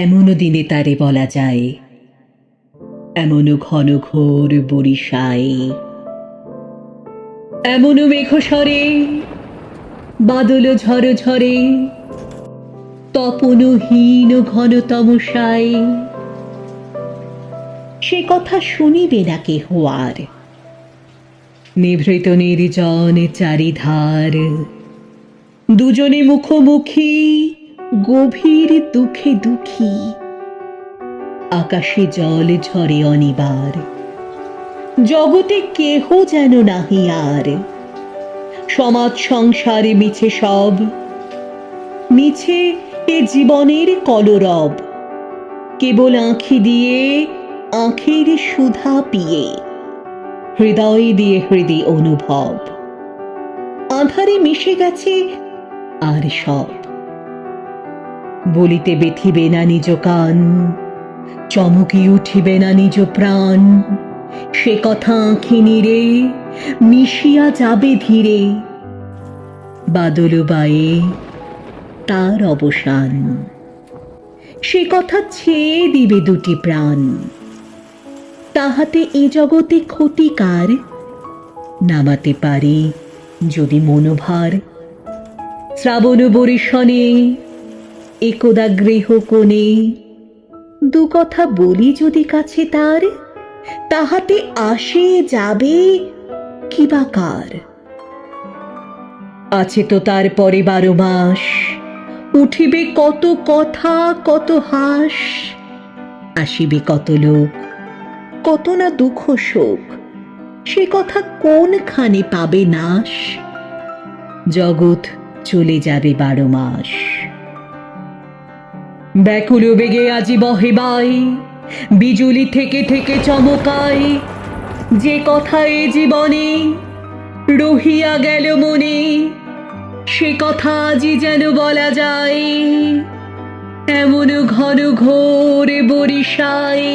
এমনও দিনে তারে বলা যায়, এমনও ঘন ঘোর বরিশায় এমনও মেঘস্বরে, বাদল ঝড় ঝরে তপনহীন ঘন তমসায়। সে কথা শুনিবে না কেহ আর। নিভৃত নির্জন চারিধার, দুজনে মুখোমুখি গভীর দুঃখে দুঃখী। আকাশে জল ঝরে অনিবার। জগতে কেহ যেন নাহি আর। সমাজ সংসারে মিছে সব। মিছে এ জীবনের কলরব। কেবল আঁখি দিয়ে আঁখের সুধা পিয়ে। হৃদয় দিয়ে হৃদয় অনুভব। আধারে মিশে গেছে আর সব। বলিতে বেথিবে না নিজ কান, চমকি উঠিবে না নিজ প্রাণ। সে কথা আঁখি নিরে মিশিয়া যাবে ধীরে বাদল বায়ে তার অবসান। সে কথা ছেয়ে দিবে দুটি প্রাণ, তাহাতে এ জগতে ক্ষতিকার নামাতে পারে যদি মনোভার, শ্রাবণ বরিশনে একদা গৃহ কোণে। দু কথা বলি যদি কাছে তার, তাহাতে আসে যাবে কিবা কার? আছে তো তার পরে বারো মাস, উঠিবে কত কথা, কত হাস, আসিবে কত লোক, কত না দুঃখ শোক, সে কথা কোনখানে পাবে নাশ? জগৎ চলে যাবে বারো মাস। ব্যাকুল বেগে আজি বহে বাই। বিজুলি থেকে থেকে চমকায় যে কথা এ জীবনে রহিয়া গেল মনে, সে কথা আজি যেন বলা যায়। এমন ঘন ঘোর বরিশায়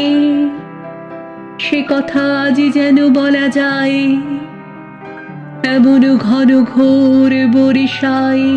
সে কথা আজি যেন বলা যায়। এমন ঘন ঘোর বরিশায়